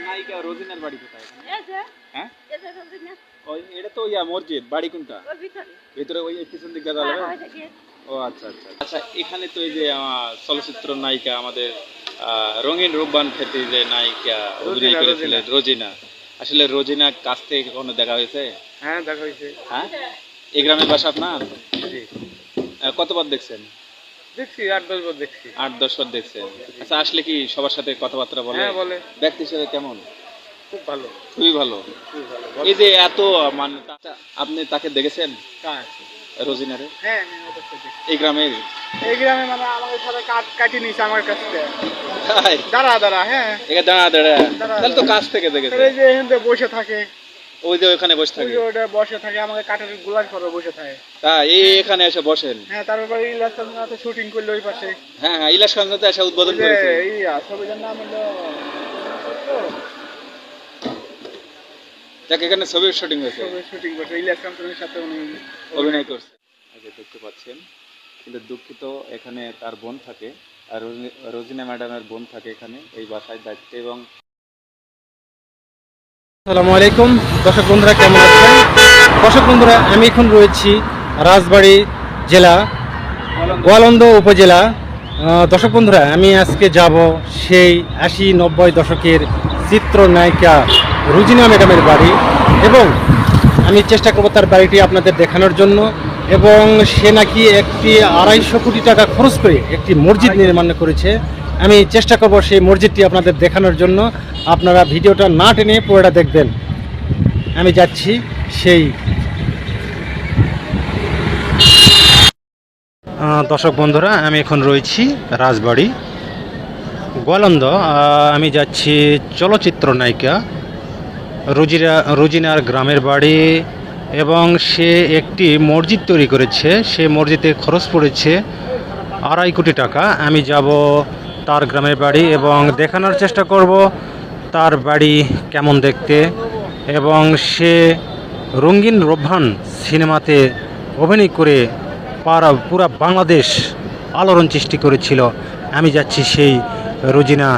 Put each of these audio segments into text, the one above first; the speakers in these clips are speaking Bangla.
নায়িকা রোজিনার বাড়ি কোথায় হ্যাঁ? ওই এটা তো ইয়া মসজিদ বাড়ি কোনটা? ভিতরে। ভিতরে ওই পিছন দিক হ্যাঁ, দাদা ওই যে গেট। ও আচ্ছা আচ্ছা আচ্ছা। এখানে তো এই যে চলচ্চিত্র নায়িকা আমাদের আহ, রঙিন রূপবান খ্যাতি যে নায়িকা অভিনয় রোজিনা, করেছিলেন রোজিনা। আসলে রোজিনা কাছ থেকে কখনো দেখা হয়েছে? হ্যাঁ দেখা হয়েছে। হ্যাঁ? এই গ্রামের বাসা আপনার? জি। কতবার দেখছেন? দেখছি আট দশ বার দেখছি। আট দশ বার দেখছেন? আচ্ছা আসলে কি সবার সাথে কথাবার্তা বলে? হ্যাঁ বলে। ব্যক্তি হিসেবে কেমন? খুব ভালো। খুবই ভালো। এই যে এত মানে আপনি তাকে দেখেছেন? রোজিনারে? হ্যাঁ দেখছি। এই গ্রামের? এই গ্রামে মানে আমাদের সাথে কাট কাটি নিছে আমার কাছ থেকে। দাঁড়া দাঁড়া হ্যাঁ। দাঁড়া দাঁড়া, তাহলে তো কাছ থেকে দেখেছে এই যে এখান থেকে বসে থাকে। ওই যে ওখানে বসে থাকে। ওটা বসে থাকে আমাকে কাঠের করে বসে থাকে। তা এই এখানে এসে বসেন। হ্যাঁ তারপরে শুটিং করলে ওই পাশে। হ্যাঁ হ্যাঁ ইলাস খানতে এসে উদ্বোধন করেছে। ছবিটার নাম হলো যাকে এখানে ছবির শুটিং হয়েছে। শুটিং করছে ইলিয়াস সাথে উনি অভিনয় করছে। আগে দেখতে পাচ্ছেন কিন্তু দুঃখিত এখানে তার বোন থাকে আর রোজি- রোজিনা ম্যাডামের বোন থাকে এখানে এই বাসায় দায়িত্বে এবং আসসালামু আলাইকুম। দর্শক বন্ধুরা, কেমন আছেন? দর্শক বন্ধুরা, আমি এখন রয়েছি রাজবাড়ী জেলা, গোয়ালন্দ উপজেলা। দর্শক বন্ধুরা, আমি আজকে যাব সেই আশি নব্বই দশকের চিত্রনায়িকা রুজিনা ম্যাডামের বাড়ি এবং আমি চেষ্টা করব তার বাড়িটি আপনাদের দেখানোর জন্য এবং সে নাকি একটি আড়াইশো কোটি টাকা খরচ করে একটি মসজিদ নির্মাণ করেছে। আমি চেষ্টা করব সেই মসজিদটি আপনাদের দেখানোর জন্য। আপনারা ভিডিওটা না টেনে পুরোটা দেখবেন। আমি যাচ্ছি সেই। দর্শক বন্ধুরা, আমি এখন রয়েছি রাজবাড়ি। গোয়ালন্দ আমি যাচ্ছি চলচ্চিত্র নায়িকা রুজিরা, রুজিনার গ্রামের বাড়ি এবং সে একটি মসজিদ তৈরি করেছে। সে মসজিদে খরচ পড়েছে আড়াই কোটি টাকা। আমি যাব তার গ্রামের বাড়ি এবং দেখানোর চেষ্টা করব তার বাড়ি কেমন দেখতে। এবং সে রঙিন রোভান সিনেমাতে অভিনয় করে পারা পুরা বাংলাদেশ আলোড়ন সৃষ্টি করেছিল। আমি যাচ্ছি সেই রোজিনা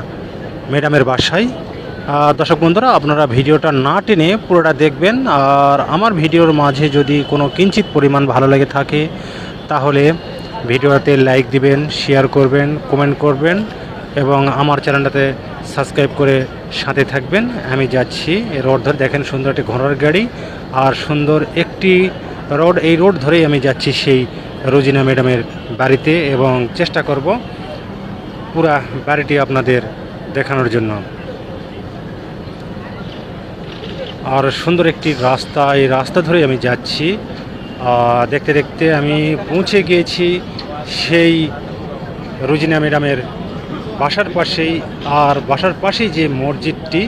ম্যাডামের বাসায়। দর্শক বন্ধুরা, আপনারা ভিডিওটা না টেনে পুরোটা দেখবেন। আর আমার ভিডিওর মাঝে যদি কোনো কিঞ্চিত পরিমাণ ভালো লেগে থাকে, তাহলে ভিডিওতে লাইক দিবেন, শেয়ার করবেন, কমেন্ট করবেন এবং আমার চ্যানেলটাতে সাবস্ক্রাইব করে সাথে থাকবেন। আমি যাচ্ছি রোড ধরে। দেখেন সুন্দর একটি ঘোড়ার গাড়ি আর সুন্দর একটি রোড। এই রোড ধরেই আমি যাচ্ছি সেই রোজিনা ম্যাডামের বাড়িতে এবং চেষ্টা করব পুরা বাড়িটি আপনাদের দেখানোর জন্য। আর সুন্দর একটি রাস্তা। এই রাস্তা ধরে আমি যাচ্ছি। দেখতে দেখতে আমি পৌঁছে গিয়েছি সেই রুজিনা ম্যাডামের বাসার পাশেই। আর বাসার পাশেই যে মসজিদটি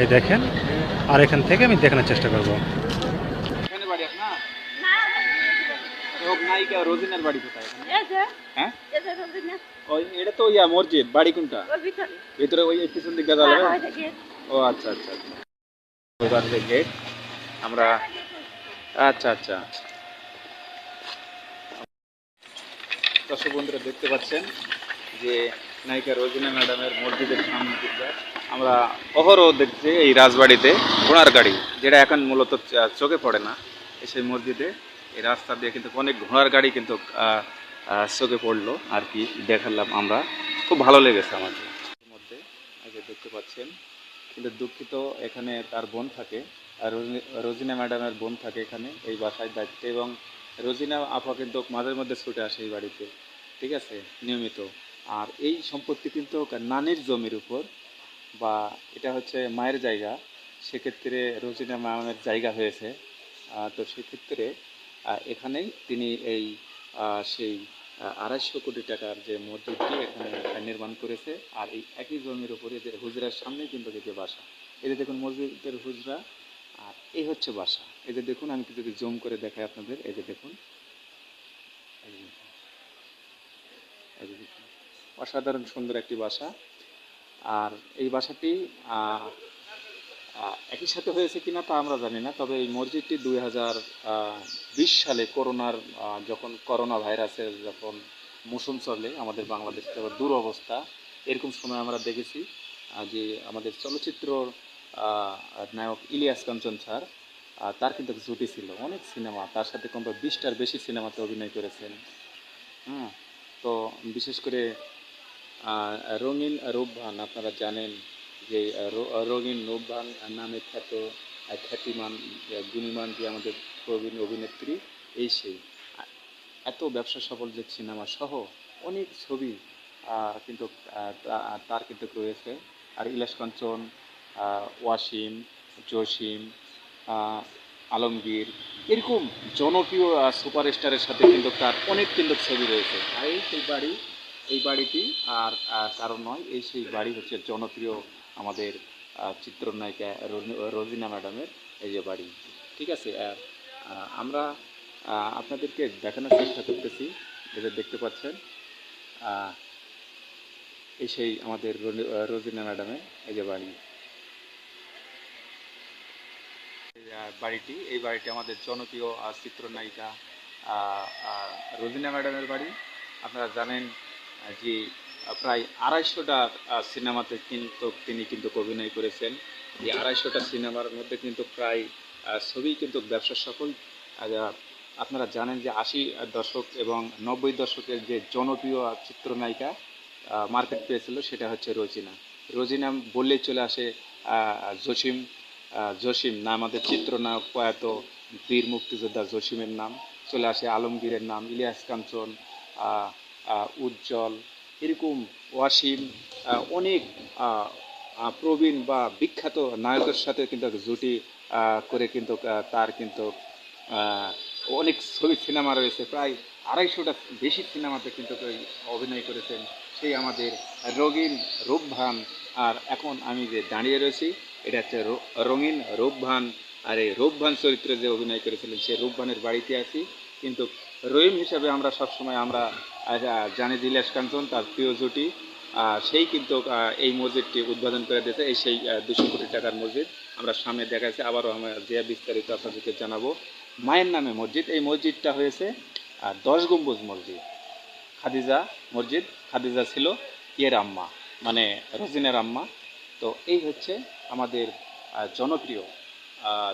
এই দেখেন আর এখান থেকে আমি দেখানোর চেষ্টা করব। যে। হ্যাঁ? এই যে রোজিনা। ওই এটা তো ইয়া মসজিদ বাড়ি কোনটা? ভিতরে। ভিতরে ওই পিছন দিক দাদা হ্যাঁ, ওই যে গেট। ও আচ্ছা। আচ্ছা আচ্ছা ওইবার থেকে আমরা আচ্ছা আচ্ছা দর্শক বন্ধুরা দেখতে পাচ্ছেন যে নায়িকা রোজিনা ম্যাডামের মসজিদের সামনে আমরা অহরহ দেখছি এই রাজবাড়িতে ঘোড়ার গাড়ি, যেটা এখন মূলত চোখে পড়ে না। সেই মসজিদে এই রাস্তা দিয়ে কিন্তু অনেক ঘোড়ার গাড়ি কিন্তু চোখে পড়ল আর কি দেখালাম আমরা। খুব ভালো লেগেছে আমাদের। মধ্যে আগে দেখতে পাচ্ছেন, কিন্তু দুঃখিত এখানে তার বোন থাকে। আর রোজিনা ম্যাডামের বোন থাকে এখানে, এই বাসায় দায়িত্বে এবং রোজিনা আপা কিন্তু মাঝে মধ্যে ছুটে আসে এই বাড়িতে, ঠিক আছে? নিয়মিত। আর এই সম্পত্তি কিন্তু নানির জমির উপর বা এটা হচ্ছে মায়ের জায়গা। সেক্ষেত্রে রোজিনা ম্যামের জায়গা হয়েছে। তো সেক্ষেত্রে এখানেই তিনি এই সেই আড়াইশো কোটি টাকার যে মসজিদটি এখানে নির্মাণ করেছে। আর এই একই জমির উপরে যে হুজরার সামনে কিন্তু যে বাসা। যে দেখুন মসজিদের হুজরা, আর এই হচ্ছে বাসা। এই যে দেখুন, আমি যদি জুম করে দেখাই আপনাদের, এই যে দেখুন। অসাধারণ সুন্দর একটি বাসা। আর এই বাসাটি একই সাথে হয়েছে কিনা তা আমরা জানি না, তবে এই মসজিদটি দুই বিশ সালে করোনার যখন করোনা ভাইরাসের যখন মৌসুম চলে আমাদের বাংলাদেশে যখন দুরবস্থা। এরকম সময় আমরা দেখেছি যে আমাদের চলচ্চিত্র নায়ক ইলিয়াস কাঞ্চন স্যার আহ, তার কিন্তু জুটি ছিল অনেক সিনেমা। তার সাথে কমপক্ষে বিশটার বেশি সিনেমাতে অভিনয় করেছেন। হ্যাঁ তো বিশেষ করে রঙিন রূপবান আপনারা জানেন যে রঙিন রূপবান নামে খ্যাত খ্যাতিমান গুণীমান যে আমাদের প্রবীণ অভিনেত্রী এই সেই। এত ব্যবসা সফল যে সিনেমা সহ অনেক ছবি কিন্তু তার কিন্তু রয়েছে। আর ইলাস কাঞ্চন ওয়াসিম জসিম আলমগীর, এরকম জনপ্রিয় সুপারস্টারের সাথে কিন্তু তার অনেক কিন্তু ছবি রয়েছে। এই সেই বাড়ি, এই বাড়িটি, আর কারণ নয়, এই সেই বাড়ি হচ্ছে জনপ্রিয় আমাদের চিত্রনায়িকা রোজি- রোজিনা ম্যাডামের এই যে বাড়ি। ঠিক আছে আমরা আপনাদেরকে দেখানোর চেষ্টা করতেছি যেটা দেখতে পাচ্ছেন এই সেই আমাদের রোজিনা ম্যাডামের এই যে বাড়ি এই, আহ, বাড়িটি। এই বাড়িটি আমাদের জনপ্রিয় চিত্রনায়িকা রোজিনা ম্যাডামের বাড়ি। আপনারা জানেন যে প্রায় আড়াইশোটা সিনেমাতে কিন্তু তিনি কিন্তু অভিনয় করেছেন। এই আড়াইশোটা সিনেমার মধ্যে কিন্তু প্রায় ছবি কিন্তু ব্যবসা সফল। আপনারা জানেন যে আশি দশক এবং নব্বই দশকের যে জনপ্রিয় চিত্রনায়িকা মার্কেট পেয়েছিল, সেটা হচ্ছে রোজিনা। রোজিনা বললেই চলে আসে জসিম জসিম না আমাদের চিত্রনায়ক, প্রয়াত, বীর মুক্তিযোদ্ধা জসিমের নাম। চলে আসে আলমগীরের নাম, ইলিয়াস কাঞ্চন উজ্জ্বল, এরকম ওয়াসিম অনেক প্রবীণ বা বিখ্যাত নায়কের সাথে কিন্তু জুটি করে কিন্তু তার কিন্তু অনেক ছবি, সিনেমা রয়েছে। প্রায় আড়াইশোটা বেশি সিনেমাতে কিন্তু অভিনয় করেছেন। সেই আমাদের রঙিন রূপভান আর এখন আমি যে দাঁড়িয়ে রয়েছি এটা হচ্ছে রঙিন রূপভান আর এই রূপভান চরিত্রে যে অভিনয় করেছিলেন, সেই রূপভানের বাড়িতে আছি। কিন্তু রহিম হিসাবে আমরা সবসময় আমরা জানি দিলেশ কাঞ্চন, তার প্রিয় জুটি। সেই কিন্তু এই মসজিদটি উদ্বোধন করে দিয়েছে, এই সেই দুশো কোটি টাকার মসজিদ। আমরা সামনে দেখাচ্ছি, আবারও আমরা যে বিস্তারিত আপনাদেরকে জানাব। মায়ের নামে মসজিদ, এই মসজিদটা হয়েছে দশ গম্বুজ মসজিদ। খাদিজা মসজিদ, খাদিজা ছিল ইয়ের আম্মা মানে রোজিনের আম্মা। তো এই হচ্ছে আমাদের জনপ্রিয়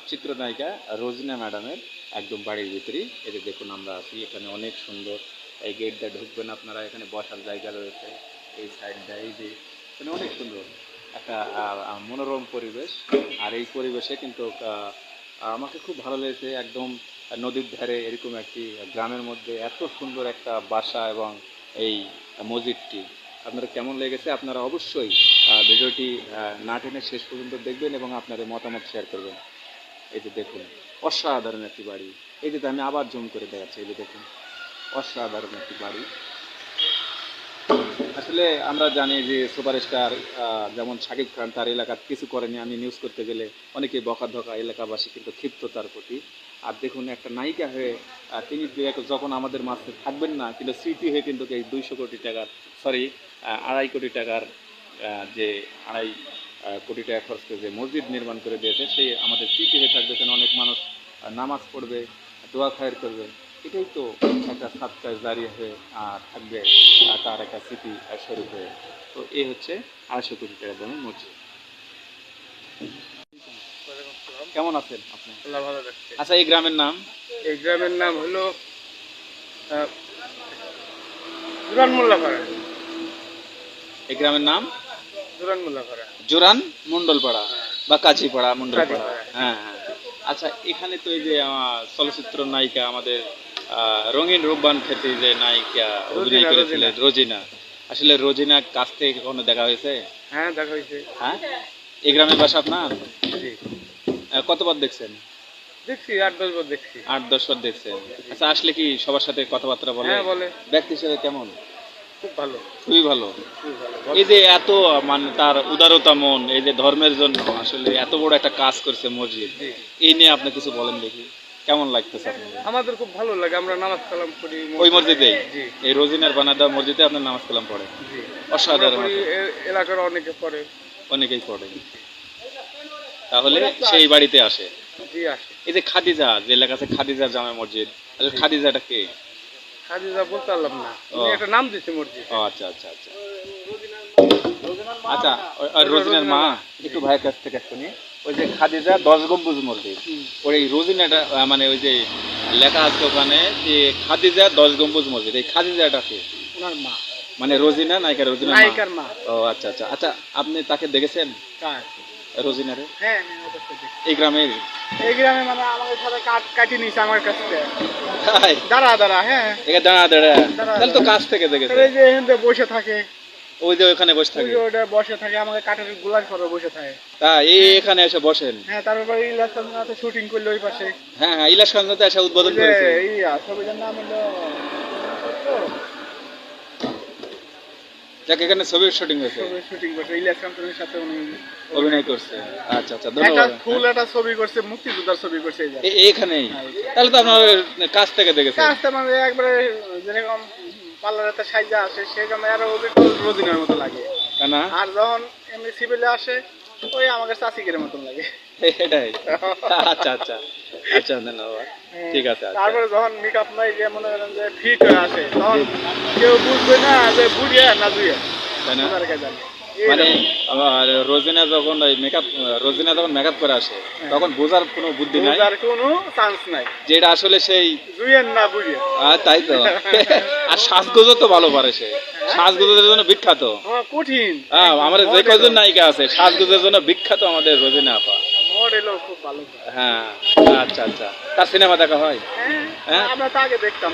চিত্রনায়িকা রোজিনা ম্যাডামের একদম বাড়ির ভিতরেই। যে দেখুন আমরা আছি, এখানে অনেক সুন্দর, এই গেট দিয়ে ঢুকবেন আপনারা, এখানে বসার জায়গা রয়েছে, এই সাইডটা এই যে, এখানে অনেক সুন্দর একটা মনোরম পরিবেশ। আর এই পরিবেশে কিন্তু আমাকে খুব ভালো লেগেছে একদম নদীর ধারে এরকম একটি গ্রামের মধ্যে এত সুন্দর একটা বাসা এবং এই মসজিদটি। আপনারা কেমন লেগেছে আপনারা অবশ্যই ভিডিওটি না টেনে শেষ পর্যন্ত দেখবেন এবং আপনাদের মতামত শেয়ার করবেন। এই যে দেখুন, অসাধারণ একটি বাড়ি। এই যে আমি আবার জুম করে দেখাচ্ছি, এই যে দেখুন, অসাধারণ একটি বাড়ি। আসলে আমরা জানি যে সুপারস্টার যেমন শাকিব খান, তার এলাকার কিছু করেনি। আমি নিউজ করতে গেলে অনেকে বকা ধকা এলাকাবাসী কিন্তু ক্ষিপ্ত তার প্রতি। আর দেখুন, একটা নায়িকা হয়ে তিনি যখন আমাদের মাঝে থাকবেন না, কিন্তু স্মৃতি হয়ে কিন্তু এই দুইশো কোটি টাকার সরি আড়াই কোটি টাকার যে আড়াই কোটি টাকা খরচ করে যে মসজিদ নির্মাণ করে দিয়েছে সেই আমাদের স্মৃতি হয়ে থাকবে কেন অনেক মানুষ নামাজ পড়বে দোয়া খায়ের করবে। এটাই তো একটা সাতটা জারি হয়ে থাকবে তার একটা স্মৃতি স্বরূপ হয়ে। তো এই হচ্ছে আড়াইশো কোটি টাকা দামের মসজিদ। কেমন আছেন আপনি? ভালো আচ্ছা এই গ্রামের নাম? এই গ্রামের নাম হলো মোল্লাপাড়া। এই গ্রামের নাম? জুরান মন্ডলপাড়া বা কাছিপাড়া মন্ডলপাড়া। হ্যাঁ হ্যাঁ। আচ্ছা এখানে তো এই যে চলচ্চিত্র নায়িকা আমাদের রঙিন রূপবান খ্যাতি যে নায়িকা অভিনয় রোজিনা, করেছিলেন রোজিনা। আসলে রোজিনা কাছ থেকে কখনো দেখা হয়েছে? হ্যাঁ দেখা হয়েছে। হ্যাঁ? এই গ্রামের বাসা আপনার? কতবার দেখছেন? দেখছি আট দশ বার দেখছি। আট দশ বার দেখছেন। আচ্ছা আসলে কি সবার সাথে কথাবার্তা বলে? হ্যাঁ বলে। ব্যক্তি হিসেবে কেমন? খুব ভালো। খুবই ভালো। এই যে এত মানে তার উদারতা মন এই যে ধর্মের জন্য আসলে এত বড় একটা কাজ করছে মসজিদ এই নিয়ে আপনি কিছু বলেন দেখি। কেমন লাগতেছে আমাদের খুব ভালো লাগে আমরা নামাজ কালাম করি ওই মসজিদেই জি। এই রোজিনার বানাদা মসজিদে আপনার নামাজ কালাম পড়ে অসাধারণ এলাকার অনেকে পড়ে। অনেকেই পড়ে। তাহলে সেই বাড়িতে আসে। এই যে খাদিজা যে এলাকা আছে খাদিজা জামে মসজিদ আসলে খাদিজাটা কে? খাদিজা বলতে পারলাম না। উনি একটা নাম দিচ্ছে মসজিদ। ও আচ্ছা আচ্ছা আচ্ছা। আচ্ছা রোজিনার মা একটু ভাইয়ের কাছ থেকে শুনি। ওই যে খাদিজা দশ গম্বুজ মসজিদ। ওই রোজিনাটা মানে ওই যে লেখা আছে ওখানে যে খাদিজা দশ গম্বুজ মসজিদ। এই খাদিজাটা কি? ওনার মা। মানে রোজিনা নায়িকা রোজিনা নায়িকার মা। ও আচ্ছা আচ্ছা। আচ্ছা আপনি তাকে দেখেছেন? রোজিনারে? হ্যাঁ। এই গ্রামের এই গ্রামে মানে আমাদের সাথে কাট কাটি নিছে আমার কাছ থেকে। তাই দাঁড়া দাঁড়া হ্যাঁ। দাঁড়া দাঁড়া। দাঁড়া, তাহলে তো কাছ থেকে দেখেছে। এই যে এখানে বসে থাকে। ওই যে ওখানে বসে থাকে। ওটা বসে থাকে আমাকে কাঠেরগুলার করে বসে থাকে। তা এই এখানে এসে বসেন। হ্যাঁ তারপরে ইলাস্টার শুটিং করল ওই পাশে। হ্যাঁ হ্যাঁ ইলাস খানতে এসে উদ্বোধন করেছে। ইয়া ছবিটার নাম হলো যাক এখানে ছবির শুটিং হয়েছে। শুটিং করছে ইলিয়াস কান্তনের সাথে উনি অভিনয় করছে। আচ্ছা আচ্ছা একটা ফুল একটা ছবি করছে মুক্তিযোদ্ধার ছবি করছে এই জায়গায়। তাহলে তো আপনার কাছ থেকে দেখেছেন। কাজটা মানে একবারে যেরকম পার্লারেতে সাইজা আসে সেরকম আরও রোদিনের মতো লাগে। না? আর যখন এমনি সিভিলে আসে ওই আমাকে চাষিকের মতন লাগে। এটাই। আচ্ছা আচ্ছা। আচ্ছা ধন্যবাদ। ঠিক আছে আচ্ছা। তারপরে যখন মেকআপ নাই যে মনে করেন যে ফিট হয়ে আসে তখন কেউ বুঝবে না যে বুড়িয়ে না তাই না। মানে আমার রোজিনা যখন ওই মেকআপ রোজিনা যখন মেকআপ করে আসে তখন বোঝার কোনো বুদ্ধি নাই? বুঝার কোনো চান্স নাই। যেটা আসলে সেই না বুড়িয়ে। আহ, তাই তো। আর সাজগোজও তো ভালো পারে সে। সাজগোজের জন্য বিখ্যাত। হ্যাঁ, কঠিন। হ্যাঁ আমাদের যে কজন নায়িকা আছে সাজগোজের জন্য বিখ্যাত আমাদের রোজিনা আপা। মডেলও খুব ভালো হ্যাঁ আচ্ছা আচ্ছা। তার সিনেমা দেখা হয়? হ্যাঁ? হ্যাঁ? আমরা তো আগে দেখতাম।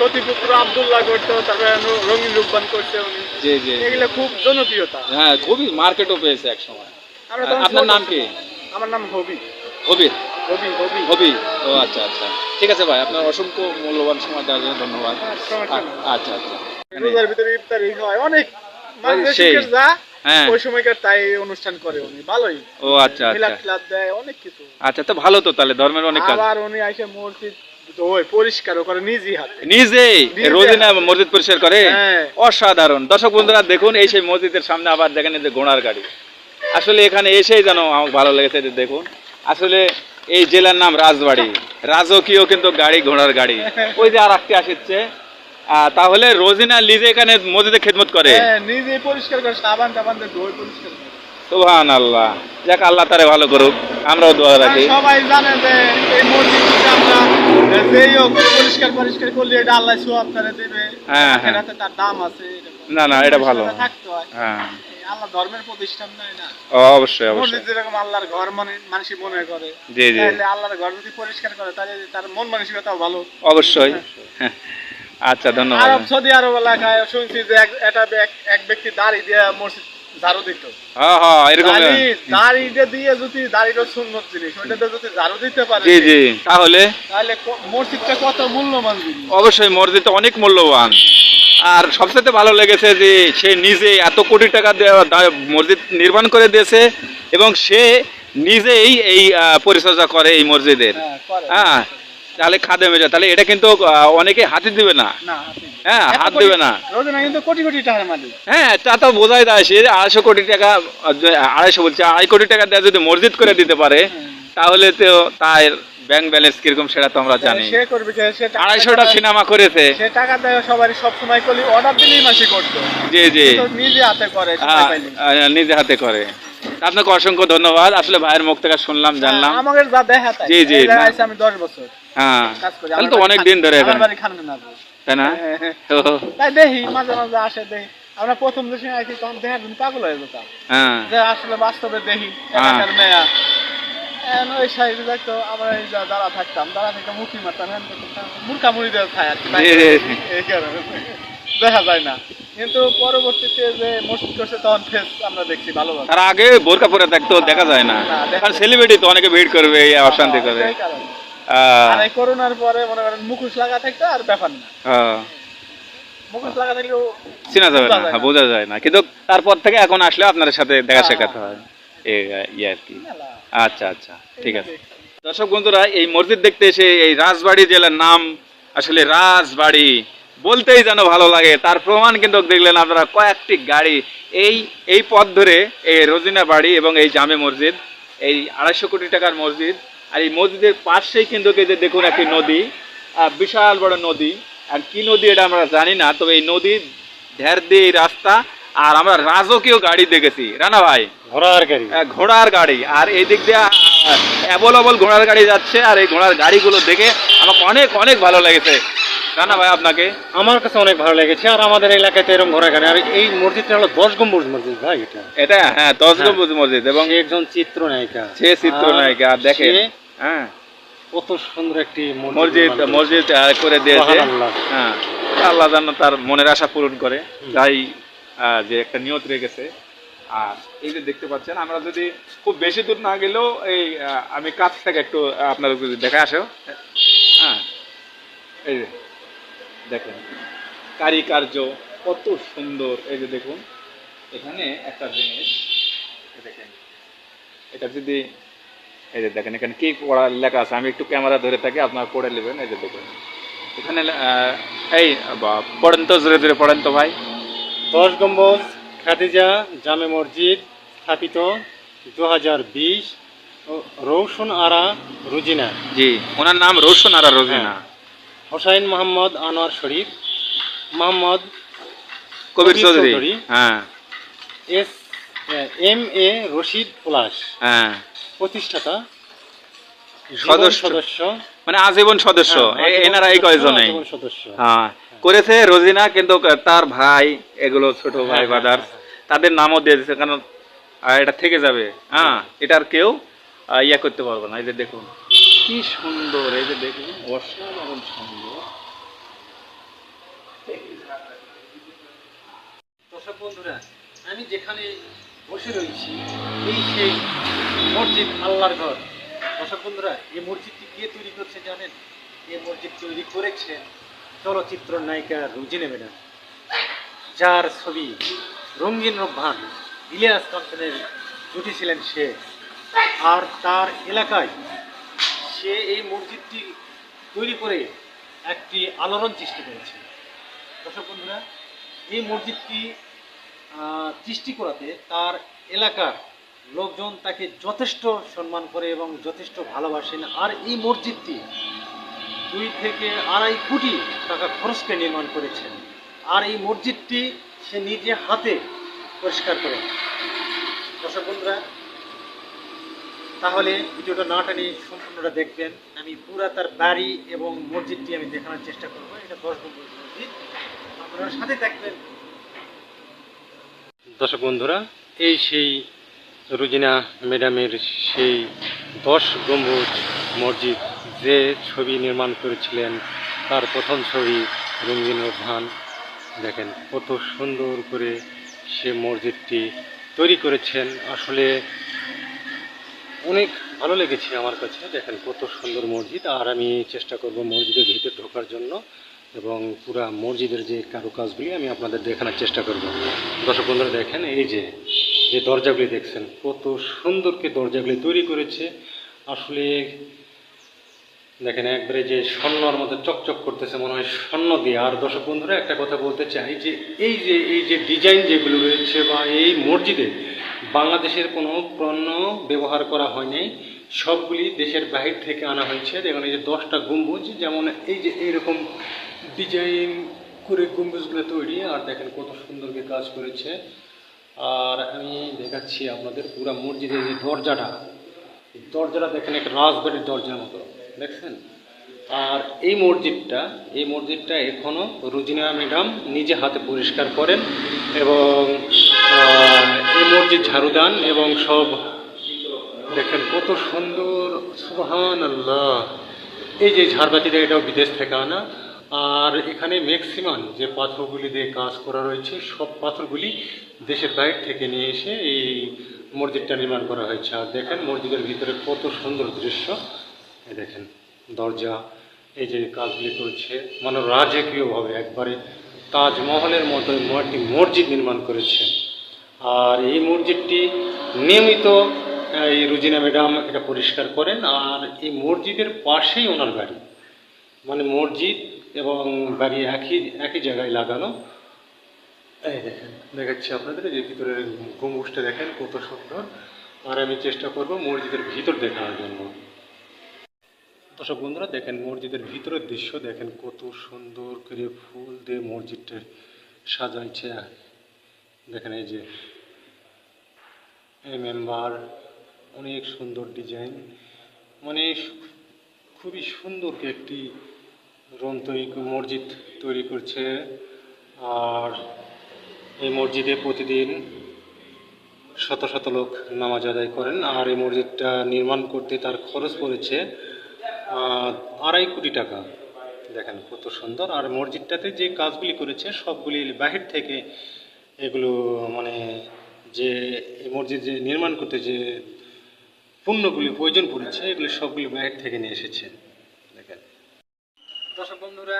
সতীপুত্র আব্দুল্লাহ করতো তারপরে রঙিন রূপবান করছে উনি। জি জি। এগুলো খুব জনপ্রিয়তা। হ্যাঁ খুবই মার্কেটও পেয়েছে এক সময় আপনার নাম কি? আমার নাম হবি। হবির? হবি হবি। হবি? ও আচ্ছা আচ্ছা। ঠিক আছে ভাই আপনার অসংখ্য মূল্যবান সময় দেওয়ার জন্য ধন্যবাদ। হ্যাঁ, আচ্ছা আচ্ছা। ভিতরে ইফতারি হয় অনেক যা। ওই সময়কার তাই অনুষ্ঠান করে উনি ভালোই। ও আচ্ছা মিলাদ দেয় অনেক কিছু। আচ্ছা তো ভালো তো তাহলে ধর্মের অনেক কাজ। আবার উনি আইসে মসজিদ করে নিজেই হাতে নিজেই নিজে। রোজিনা মসজিদ পরিষ্কার করে। অসাধারণ। দর্শক বন্ধুরা দেখুন এই সেই মসজিদের সামনে আবার দেখেন যে ঘোড়ার গাড়ি। আসলে এখানে এসেই যেন আমার ভালো লেগেছে যে দেখুন আসলে এই জেলার নাম রাজবাড়ি। রাজকীয় কিন্তু গাড়ি ঘোড়ার গাড়ি। ওই যে আর একটি আসছে তাহলে রোজিনা লিজে এখানে মসজিদে খেদমত করে? হ্যাঁ নিজেই পরিষ্কার করে সাবান টাবান দিয়ে ধোয় পরিষ্কার করে। সুবহান আল্লাহ যাক আল্লাহ তারে ভালো করুক আমরাও দোয়া রাখি। সবাই জানে যে এই মসজিদটা আমরা যেই হোক পরিষ্কার পরিষ্কার করলে এটা আল্লাহ করে দেবে। হ্যাঁ, হ্যাঁ। তার দাম আছে না না এটা ভালো। থাকতে হয়। হ্যাঁ। আল্লাহ ধর্মের প্রতিষ্ঠান নয় না। অবশ্যই মসজিদ অবশ্যই। যেরকম আল্লাহর ঘর মানে মানুষ মনে করে জি জি। তাহলে আল্লাহর ঘর যদি পরিষ্কার করে তাহলে তার মন মানসিকতাও ভালো। অবশ্যই। আচ্ছা ধন্যবাদ। আরব সৌদি আরব এলাকায় শুনছি যে এক- এটা এক- এক ব্যক্তি দাড়ি দিয়ে মসজিদ ঝাড়ু দিত। হ্যাঁ হ্যাঁ এরকম। দাড়িটা দিয়ে যদি দাড়িটা সুন্নত জিনিস ওইটাতে যদি ঝাড়ু দিতে পারে জি জি তাহলে? তাহলে মসজিদটা কত মূল্যবান জিনিস? অবশ্যই মসজিদটা অনেক মূল্যবান। আর সবচেয়ে ভালো লেগেছে যে সে নিজে এত কোটি টাকা মসজিদ নির্মাণ করে দিয়েছে এবং সে নিজেই এই পরিচর্যা করে এই মসজিদের। হ্যাঁ তাহলে খাদে মেজা তাহলে এটা কিন্তু অনেকে হাতে দিবে না। হ্যাঁ হাত দেবে না। কিন্তু কোটি কোটি টাকার মালিক। হ্যাঁ তা তো বোঝাই যায়। সে আড়াইশো কোটি টাকা আড়াইশো বলছে আড়াই কোটি টাকা দেওয়া যদি মসজিদ করে দিতে পারে তাহলে তো তার ব্যাংক ব্যালেন্স কীরকম সেটা তো আমরা জানি। সে করবে সে আড়াইশোটা সিনেমা করেছে। সে টাকা দেয় সবারই সব সময় করলি অর্ডার দিলেই মাসি করতো। জি জি। নিজে হাতে করে। আহ, নিজে হাতে করে। আপনাকে অসংখ্য ধন্যবাদ। আসলে ভাইয়ের মুখ থেকে শুনলাম জানলাম। হ্যাঁ, আমাদের যা দেখা তাই। জি, জি, আমি দশ বছর। হ্যাঁ। তাহলে তো অনেক দিন ধরে এখানে। বাড়ি খান না তাই না? হ্যাঁ। তাই দেখি মাঝে মাঝে আসে দেখি। আমরা প্রথম দেশে আইছি তখন দেখার জন্য পাগল হয়ে যেতাম। হ্যাঁ। যে আসলে বাস্তবে দেখি হ্যাঁ। মেয়া। এখন ওই সাইডে দেখতো আমরা এই দাঁড়া থাকতাম দাঁড়া থেকে মুখি মারতাম মূর্খা মুড়ি দেওয়া খায় আর কি। জি, জি, জি। এই কারণে দেখা যায় না। কিন্তু পরবর্তীতে যে মসজিদ করছে তখন ফেস আমরা দেখছি আগে বোরকা পরে থাকতো দেখা যায় না। কারণ সেলিব্রিটি তো অনেকে ভিড় করবে অশান্তি আর করোনার পরে মনে করেন মুখোশ লাগা থাকতো আর ব্যাপার না। হ্যাঁ। মুখোশ লাগা থাকলেও চেনা যাবে না যায় হ্যাঁ, না। বোঝা যায় না। কিন্তু তারপর থেকে এখন আসলে আপনাদের সাথে দেখা হ্যাঁ। শেখাতে হয়। ইয়ে আর কি। আচ্ছা আচ্ছা ঠিক আছে। দর্শক বন্ধুরা এই মসজিদ দেখতে এসে এই রাজবাড়ি জেলার নাম আসলে রাজবাড়ি। বলতেই যেন ভালো লাগে। তার প্রমাণ কিন্তু দেখলেন আপনারা কয়েকটি গাড়ি। এই এই পথ ধরে এই রোজিনা বাড়ি এবং এই জামে মসজিদ এই আড়াইশো কোটি টাকার মসজিদ আর এই মসজিদের পাশেই কিন্তু যে দেখুন একটি নদী বিশাল বড় নদী। আর কি নদী এটা আমরা জানি না তবে এই নদীর ধ্যার দিয়ে এই রাস্তা আর আমরা রাজকীয় গাড়ি দেখেছি। রানা ভাই? ঘোড়ার গাড়ি। ঘোড়ার গাড়ি। আর এই দিক দিয়ে অ্যাভেলেবল ঘোড়ার গাড়ি যাচ্ছে আর এই ঘোড়ার গাড়িগুলো দেখে আমাকে অনেক অনেক ভালো লেগেছে। রানা ভাই আপনাকে। আমার কাছে অনেক ভালো লেগেছে আর আমাদের এলাকায় তো এরকম ঘোড়া গাড়ি আর এই মসজিদটা হলো দশ গম্বুজ মসজিদ ভাই এটা। এটা হ্যাঁ দশ হ্যাঁ। গম্বুজ মসজিদ এবং একজন চিত্রনায়িকা। সে চিত্রনায়িকা আর দেখেন হ্যাঁ। কত সুন্দর একটি মসজিদ মসজিদ করে দিয়েছে। হ্যাঁ আল্লাহ যেন তার মনের আশা পূরণ করে। তাই যে একটা নিয়ত রেখেছে। আর এই যে দেখতে পাচ্ছেন আমরা যদি খুব বেশি দূর না গেলেও এই আমি কাছ থেকে একটু আহ, আপনাদের যদি দেখা আসো হ্যাঁ এই যে। দেখেন কারিকার্য কত সুন্দর। এই যে দেখুন এখানে একটা জিনিস দেখেন এটা যদি এই যে দেখেন এখানে কি পড়া লেখা আছে? আমি একটু ক্যামেরা ধরে থাকি আপনারা পড়ে নেবেন এই যে দেখুন। এখানে এই বা- পড়েন তো জোরে জোরে পড়েন তো ভাই। দশ গম্বুজ খাদিজা জামে মসজিদ স্থাপিত দু হাজার বিশ রৌশন আরা রুজিনা। জি ওনার নাম রোশন আরা রোজিনা। হোসাইন মোহাম্মদ আনোয়ার শরীফ মোহাম্মদ কবির চৌধুরী। হ্যাঁ। S M A Rashid Palash. হ্যাঁ। প্রতিষ্ঠাতা সদস্য। সদস্য। মানে আজীবন সদস্য। হ্যাঁ, এনারা এই সদস্য হ্যাঁ। করেছে রোজিনা কিন্তু তার ভাই এগুলো ছোট ভাই হ্যাঁ, বাদার হ্যাঁ। তাদের নামও দিয়ে দিয়েছে কারণ এটা থেকে যাবে। হ্যাঁ এটার কেউ ইয়া করতে পারবে না। এই যে দেখুন। কি সুন্দর, এই যে দেখুন, অসাধারণ সুন্দর। আমি যেখানে বসে রয়েছি, এই সেই মসজিদ আল্লাহর ঘর। দর্শক বন্ধুরা, এই মসজিদটি কে তৈরি করছে জানেন? এই মসজিদ তৈরি করেছেন চলচ্চিত্র নায়িকা রুজিনে ম্যাডাম যার ছবি রঙ্গিন রূপভান ইলিয়াস কাঞ্চনের জুটি ছিলেন সে। আর তার এলাকায় সে এই মসজিদটি তৈরি করে একটি আলোড়ন সৃষ্টি করেছে। দর্শক বন্ধুরা, এই মসজিদটি সৃষ্টি করাতে তার এলাকার লোকজন তাকে যথেষ্ট সম্মান করে এবং যথেষ্ট ভালোবাসেন। আর এই মসজিদটি দুই থেকে আড়াই কোটি টাকা খরচ করে নির্মাণ করেছেন আর এই মসজিদটি সে নিজে হাতে পরিষ্কার করে। দর্শক বন্ধুরা তাহলে ভিডিওটা না টানি সম্পূর্ণটা দেখবেন। আমি পুরা তার বাড়ি এবং মসজিদটি আমি দেখানোর চেষ্টা করব। এটা দশ গম্বুজ মসজিদ। আপনারা সাথে থাকবেন। দর্শক বন্ধুরা, এই সেই রুজিনা ম্যাডামের সেই দশ গম্বুজ মসজিদ, যে ছবি নির্মাণ করেছিলেন, তার প্রথম ছবি রঙিন উদ্যান দেখেন কত সুন্দর করে সে মসজিদটি তৈরি করেছেন। আসলে অনেক ভালো লেগেছে আমার কাছে। দেখেন কত সুন্দর মসজিদ। আর আমি চেষ্টা করব মসজিদের ভিতরে ঢোকার জন্য এবং পুরা মসজিদের যে কারুকাজগুলি আমি আপনাদের দেখানোর চেষ্টা করব। দর্শক বন্ধুরা, দেখেন এই যে যে দরজাগুলি দেখছেন, কত সুন্দরকে দরজাগুলি তৈরি করেছে। আসলে দেখেন একবারে যে স্বর্ণর মতো চকচক করতেছে, মনে হয় স্বর্ণ দিয়ে। আর দর্শক বন্ধুরা, একটা কথা বলতে চাই যে, এই যে এই যে ডিজাইন যেগুলো রয়েছে বা এই মসজিদে বাংলাদেশের কোনো পণ্য ব্যবহার করা হয়নি সবগুলি দেশের বাহির থেকে আনা হয়েছে। দেখুন, এই যে দশটা গম্বুজ, যেমন এই যে এইরকম ডিজাইন করে গম্বুজগুলো তৈরি, আর দেখেন কত সুন্দরকে কাজ করেছে। আর আমি দেখাচ্ছি আপনাদের পুরা মসজিদের যে দরজাটা। দরজাটা দেখেন, একটা রাজবাড়ির দরজার মতো, দেখছেন? আর এই মসজিদটা এই মসজিদটা এখনও রুজিনা ম্যাডাম নিজে হাতে পরিষ্কার করেন এবং মসজিদ ঝাড়ু দেন এবং সব দেখেন কত সুন্দর সুবহান আল্লাহ এই যে ঝাড়বাতিটা, এটাও বিদেশ থেকে আনা। আর এখানে ম্যাক্সিমাম যে পাথরগুলি দিয়ে কাজ করা রয়েছে, সব পাথরগুলি দেশের বাইরে থেকে নিয়ে এসে এই মসজিদটা নির্মাণ করা হয়েছে। আর দেখেন মসজিদের ভিতরে কত সুন্দর দৃশ্য। দেখেন, দরজা, এই যে কাজগুলি করেছে। মানে রাজকীয়ভাবে একবারে তাজমহলের মতো একটি মসজিদ নির্মাণ করেছে। আর এই মসজিদটি নিয়মিত, এই রুজিনা ম্যাডাম এটা পরিষ্কার করেন, আর এই মসজিদের পাশেই ওনার বাড়ি। মানে মসজিদ এবং বাড়ি একই একই জায়গায় লাগানো। এই দেখেন, দেখাচ্ছি আপনাদের যে ভিতরের গম্বুজটা দেখেন কত সুন্দর। আর আমি চেষ্টা করব মসজিদের ভিতর দেখানোর জন্য। দর্শক বন্ধুরা, দেখেন মসজিদের ভিতরের দৃশ্য, দেখেন কত সুন্দর করে ফুল দিয়ে মসজিদটা সাজাইছে। দেখেন এই যে এই মেম্বার অনেক সুন্দর ডিজাইন মানে খুবই সুন্দর একটি রুম তৈরি মসজিদ তৈরি করছে। আর এই মসজিদে প্রতিদিন শত শত লোক নামাজ আদায় করেন। আর এই মসজিদটা নির্মাণ করতে তার খরচ পড়েছে আড়াই কোটি টাকা। দেখেন কত সুন্দর। আর মসজিদটাতে যে কাজগুলি করেছে, সবগুলি বাহির থেকে এগুলো মানে যে এই মসজিদ যে নির্মাণ করতে যে পণ্যগুলি প্রয়োজন পড়েছে, এগুলো সবগুলি বাহির থেকে নিয়ে এসেছে। দেখেন। দর্শক বন্ধুরা,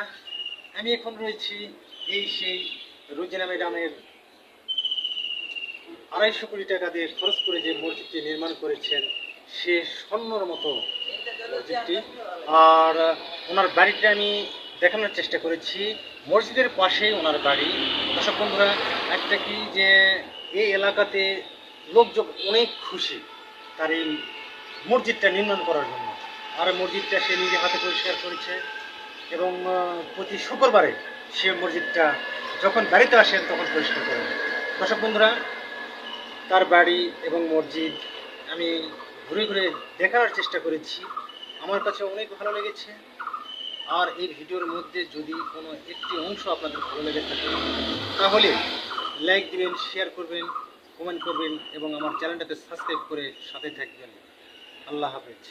আমি এখন রয়েছি এই সেই রুজিনা ম্যাডামের আড়াইশো কোটি টাকা দিয়ে খরচ করে যে মসজিদটি নির্মাণ করেছেন, সে স্বর্ণর মতো মসজিদটি। আর ওনার বাড়িটা আমি দেখানোর চেষ্টা করেছি। মসজিদের পাশে ওনার বাড়ি। দর্শক বন্ধুরা, একটা কি যে এই এলাকাতে লোকজন অনেক খুশি তার এই মসজিদটা নির্মাণ করার জন্য। আর মসজিদটা সে নিজে হাতে পরিষ্কার করেছে এবং প্রতি শুক্রবারে সে মসজিদটা যখন বাড়িতে আসেন তখন পরিষ্কার করেন দর্শক বন্ধুরা, তার বাড়ি এবং মসজিদ আমি ঘুরে ঘুরে দেখানোর চেষ্টা করেছি। আমার কাছে অনেক ভালো লেগেছে। আর এই ভিডিওর মধ্যে যদি কোনো একটি অংশ আপনাদের ভালো লেগে থাকে, তাহলে লাইক দিবেন শেয়ার করবেন কমেন্ট করবেন এবং আমার চ্যানেলটাকে সাবস্ক্রাইব করে সাথে থাকবেন। আল্লাহ হাফেজ।